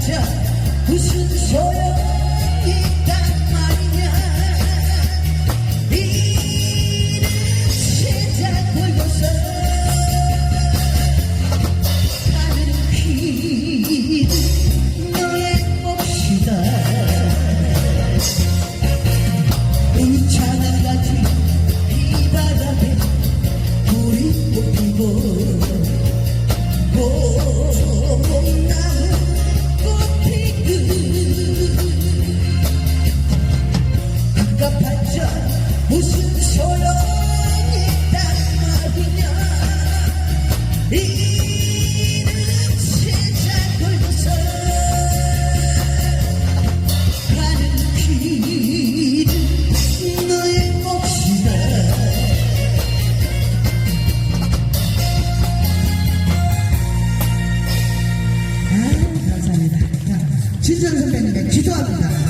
깜깜하자 무슨 소용이 있단 말이냐. 세상 돌고서 가는 길은 너의 몫이다. 울창한 가지 비바람에 불이 꽃피고 Thank you.